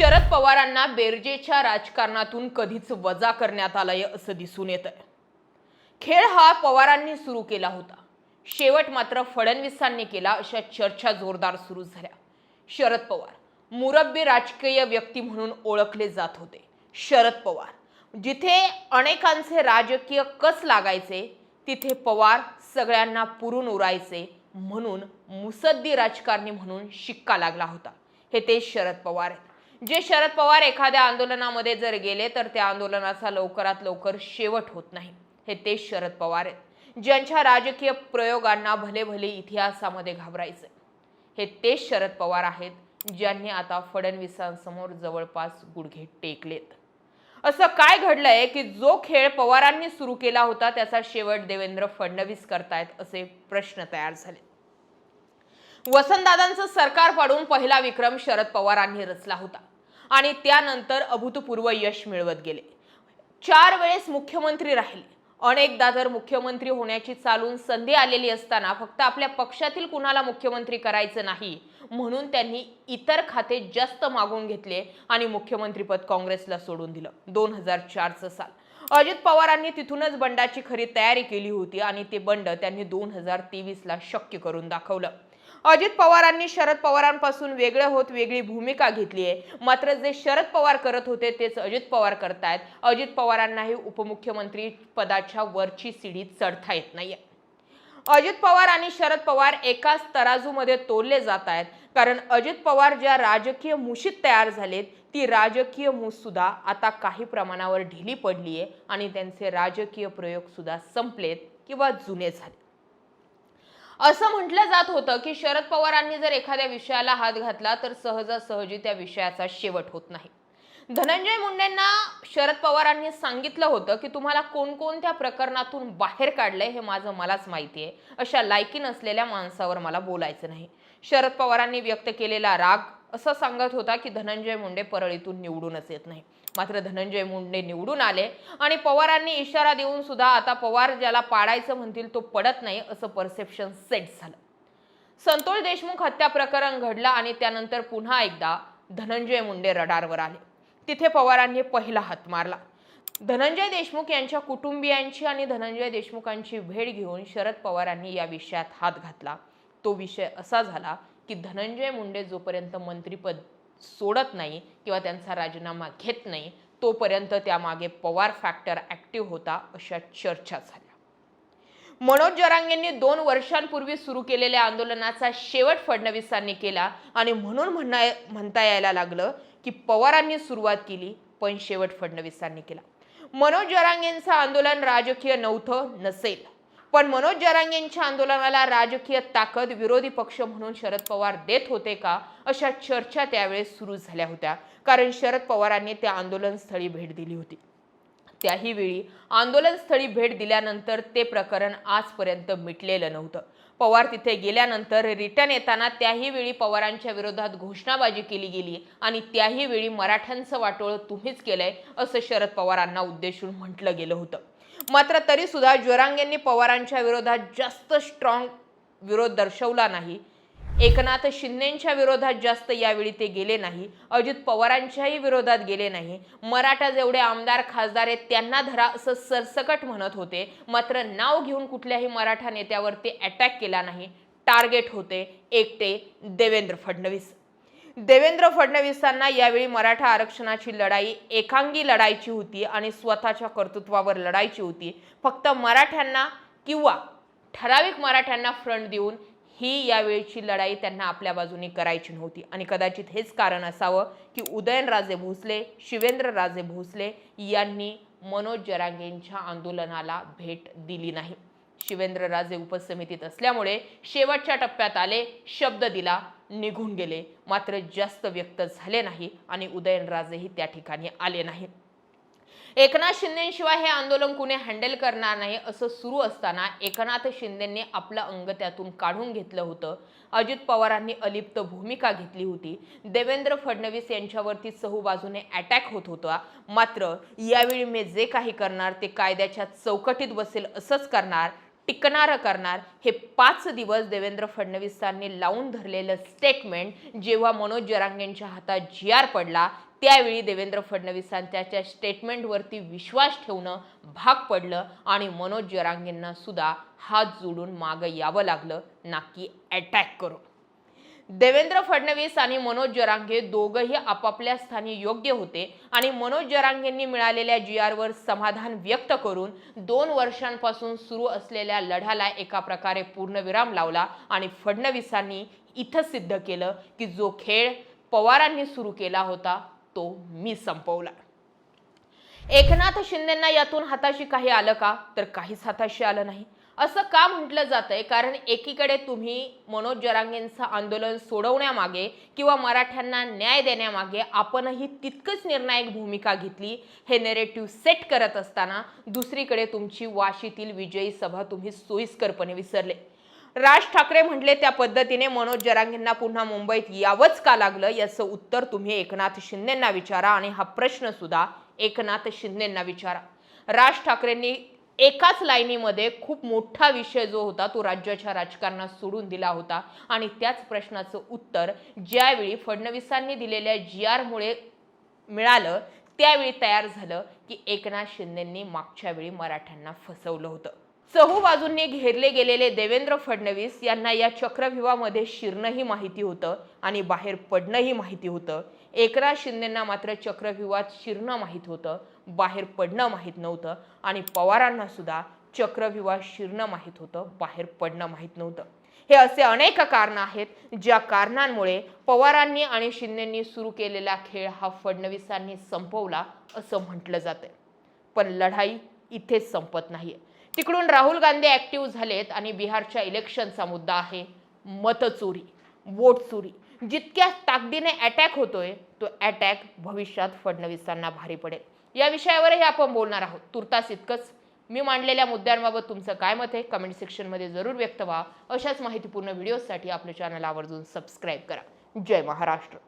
शरद पवारांना बेरजेच्या राजकारणातून कधीच वजा करण्यात आलंय असं दिसून येत आहे खेळ हा पवारांनी सुरू केला होता. शेवट मात्र फडणवीसांनी केला अशा चर्चा जोरदार सुरू झाल्या. शरद पवार मुरब्बी राजकीय व्यक्ती म्हणून ओळखले जात होते. शरद पवार जिथे अनेकांचे राजकीय कस लागायचे तिथे पवार सगळ्यांना पुरून उरायचे म्हणून मुसद्दी राजकारणी म्हणून शिक्का लागला होता. हे ते शरद पवार आहेत. जे शरद पवार एखाद्या आंदोलनामध्ये जर गेले तर त्या आंदोलनाचा लवकरात लवकर शेवट होत नाही. हे ते शरद पवार आहेत ज्यांच्या राजकीय प्रयोगांना भले भले इतिहासामध्ये घाबरायचे हे तेच शरद पवार आहेत ज्यांनी आता फडणवीसांसमोर जवळपास गुडघे टेकलेत. असं काय घडलंय की जो खेळ पवारांनी सुरू केला होता त्याचा शेवट देवेंद्र फडणवीस करतायत असे प्रश्न तयार झाले. वसंतदादांचं सरकार पाडून पहिला विक्रम शरद पवारांनी रचला होता. आणि त्यानंतर अभूतपूर्व यश मिळवत गेले. चार वेळेस मुख्यमंत्री राहिले. अनेकदा जर मुख्यमंत्री होण्याची चालून संधी आलेली असताना फक्त आपल्या पक्षातील कुणाला मुख्यमंत्री करायचं नाही म्हणून त्यांनी इतर खाते जास्त मागून घेतले आणि मुख्यमंत्रीपद काँग्रेसला सोडून दिलं. दोन हजार चारचं साल. अजित पवारांनी तिथूनच बंडाची खरी तयारी केली होती आणि ते बंड त्यांनी दोन हजार तेवीसला शक्य करून दाखवलं. अजित पवारांनी शरद पवारांपासून वेगळं होत वेगळी भूमिका घेतली आहे. मात्र जे शरद पवार करत होते तेच अजित पवार करतायत. अजित पवारांनाही उपमुख्यमंत्री पदाच्या वरची सीडी चढता येत नाहीये. अजित पवार आणि शरद पवार एकाच तराजूमध्ये तोलले जात आहेत कारण अजित पवार ज्या राजकीय मुशीत तयार झालेत ती राजकीय मूस सुद्धा आता काही प्रमाणावर ढिली पडली आहे आणि त्यांचे राजकीय प्रयोग सुद्धा संपलेत किंवा जुने झाले असं म्हटलं जात होतं की शरद पवारांनी जर एखाद्या विषयाला हात घातला तर सहजासहजी त्या विषयाचा शेवट होत नाही. धनंजय मुंडेंना शरद पवारांनी सांगितलं होतं की तुम्हाला कोणकोणत्या प्रकरणातून बाहेर काढलंय हे माझं मलाच माहिती आहे अशा लायकी नसलेल्या माणसावर मला बोलायचं नाही. शरद पवारांनी व्यक्त केलेला राग असं सांगत होता की धनंजय मुंडे परळीतून निवडूनच येत नाही. मात्र धनंजय मुंडे निवडून आले आणि पवारांनी इशारा देऊन सुद्धा आता पवार ज्याला पाडायचं म्हणतील तो पडत नाही असं परसेप्शन सेट झालं. संतोष देशमुख हत्या प्रकरण घडलं आणि त्यानंतर पुन्हा एकदा धनंजय मुंडे रडारवर आले. तिथे पवारांनी पहिला हात मारला. धनंजय देशमुख यांच्या कुटुंबियांची आणि धनंजय देशमुखांची भेट घेऊन शरद पवारांनी या विषयात हात घातला. तो विषय असा झाला की धनंजय मुंडे जोपर्यंत मंत्रीपद सोडत नाही किंवा त्यांचा राजीनामा घेत नाही तोपर्यंत त्यामागे पवार फॅक्टर ऍक्टिव्ह होता अशा चर्चा झाल्या. मनोज जरांगेंनी दोन वर्षांपूर्वी सुरू केलेल्या आंदोलनाचा शेवट फडणवीसांनी केला आणि म्हणून म्हणा म्हणता यायला लागलं की पवारांनी सुरुवात केली पण शेवट फडणवीसांनी केला. मनोज जरांगेंचं आंदोलन राजकीय नव्हतं नसेल. पण मनोज जरांगेंच्या आंदोलनाला राजकीय ताकद विरोधी पक्ष म्हणून शरद पवार देत होते का? अशा चर्चा त्यावेळेस सुरू झाल्या होत्या. कारण शरद पवारांनी त्या आंदोलनस्थळी भेट दिली होती. त्याही वेळी आंदोलनस्थळी भेट दिल्यानंतर ते प्रकरण आजपर्यंत मिटलेलं नव्हतं. पवार तिथे गेल्यानंतर रिटर्न येताना त्याही वेळी पवारांच्या विरोधात घोषणाबाजी केली गेली आणि त्याही वेळी मराठ्यांचं वाटोळं तुम्हीच केलंय असं शरद पवारांना उद्देशून म्हटलं गेलं होतं. मात्र तरी सुद्धा ज्वरांगेंनी पवारांच्या विरोधात जास्त स्ट्रॉंग विरोध दर्शवला नाही. एकनाथ शिंदेच्या विरोधात जास्त यावेळी ते गेले नाही. अजित पवारांच्याही विरोधात गेले नाही. मराठा जेवढे आमदार खासदार आहेत त्यांना धरा असं सरसकट म्हणत होते. मात्र नाव घेऊन कुठल्याही मराठा नेत्यावर ते अटॅक केला नाही. टार्गेट होते एकटे देवेंद्र फडणवीस. देवेंद्र फडणवीसांना यावेळी मराठा आरक्षणाची लढाई एकांगी लढायची होती आणि स्वतःच्या कर्तृत्वावर लढायची होती. फक्त मराठ्यांना किंवा ठराविक मराठ्यांना फ्रंट देऊन ही यावेळीची लढाई त्यांना आपल्या बाजूने करायची नव्हती. आणि कदाचित हेच कारण असावं की उदयनराजे भोसले शिवेंद्रराजे भोसले यांनी मनोज जरांगेंच्या आंदोलनाला भेट दिली नाही. शिवेंद्रराजे उपसमितीत असल्यामुळे शेवटच्या टप्प्यात आले शब्द दिला निघून गेले. मात्र जास्त व्यक्त झाले नाही आणि उदयनराजेही त्या ठिकाणी आले नाहीत. एकनाथ शिंदेशिवाय हे आंदोलन कुणी हँडल करणार नाही असं सुरू असताना एकनाथ शिंदेंनी आपलं अंग त्यातून काढून घेतलं होतं. अजित पवारांनी अलिप्त भूमिका घेतली होती. देवेंद्र फडणवीस यांच्यावरती चहूबाजूने अटॅक होत होता. मात्र यावेळी मी जे काही करणार ते कायद्याच्या चौकटीत बसेल असंच करणार. टिकणारं करणार. हे पाच दिवस देवेंद्र फडणवीसांनी लावून धरलेलं स्टेटमेंट जेव्हा मनोज जरांगेंच्या हातात जी आर पडला त्यावेळी देवेंद्र फडणवीसांच्या स्टेटमेंटवरती विश्वास ठेवणं भाग पडलं आणि मनोज जरांगेंना सुद्धा हात जोडून मागं यावं लागलं. नक्की अटॅक करून. देवेंद्र फडणवीस आणि मनोज जरांगे दोघंही आपापल्या स्थानी योग्य होते आणि मनोज जरांगेंनी मिळालेल्या जी आरवर समाधान व्यक्त करून दोन वर्षांपासून सुरू असलेल्या लढ्याला एका प्रकारे पूर्णविराम लावला आणि फडणवीसांनी इथं सिद्ध केलं की जो खेळ पवारांनी सुरू केला होता तो मी संपवला. एकनाथ शिंदेंना यातून हाताशी काही आलं का? तर काहीच हाताशी आलं नाही. असं का म्हटलं जातंय? कारण एकीकडे तुम्ही मनोज जरांगेंचं आंदोलन सोडवण्यामागे किंवा मराठ्यांना न्याय देण्यामागे आपणही तितकंच निर्णायक भूमिका घेतली हे नेरेटिव्ह सेट करत असताना दुसरीकडे तुमची वाशीतील विजयी सभा तुम्ही सोयीस्करपणे विसरले. राज ठाकरे म्हटले त्या पद्धतीने मनोज जरांगेंना पुन्हा मुंबईत यावंच का लागलं याचं उत्तर तुम्ही एकनाथ शिंदेंना विचारा आणि हा प्रश्न सुद्धा एकनाथ शिंदेंना विचारा. राज ठाकरेंनी एकाच लाईनीमध्ये खूप मोठा विषय जो होता तो राज्याच्या राजकारणात सोडून दिला होता. आणि त्याच प्रश्नाचं उत्तर ज्यावेळी फडणवीसांनी दिलेल्या जी आरमुळे मिळालं त्यावेळी तयार झालं की एकनाथ शिंदेंनी मागच्या वेळी मराठ्यांना फसवलं होतं. चहू बाजूंनी घेरले गेलेले देवेंद्र फडणवीस यांना या चक्रव्यूहामध्ये शिरणंही माहिती होतं आणि बाहेर पडणंही माहिती होतं. एकनाथ शिंदेंना मात्र चक्रव्यूहात शिरणं माहीत होतं बाहेर पडणं माहीत नव्हतं आणि पवारांना सुद्धा चक्रव्यूहात शिरणं माहीत होतं बाहेर पडणं माहीत नव्हतं. हे असे अनेक कारणं आहेत ज्या कारणांमुळे पवारांनी आणि शिंदेंनी सुरू केलेला खेळ हा फडणवीसांनी संपवला असं म्हटलं जातंय. पण लढाई इथेच संपत नाही तिकडून राहुल गांधी ॲक्टिव्ह झालेत आणि बिहारच्या इलेक्शनचा मुद्दा आहे मतचोरी वोट चोरी. जितक्या ताकदीने अटॅक होतोय तो अटॅक भविष्यात फडणवीसांना भारी पडेल. या विषयावरही आपण बोलणार आहोत. तुर्तास इतकंच. मी मांडलेल्या मुद्द्यांबाबत तुमचं काय मत आहे कमेंट सेक्शनमध्ये जरूर व्यक्त व्हा. अशाच माहितीपूर्ण व्हिडिओसाठी आपल्या चॅनल आवर्जून सबस्क्राईब करा. जय महाराष्ट्र.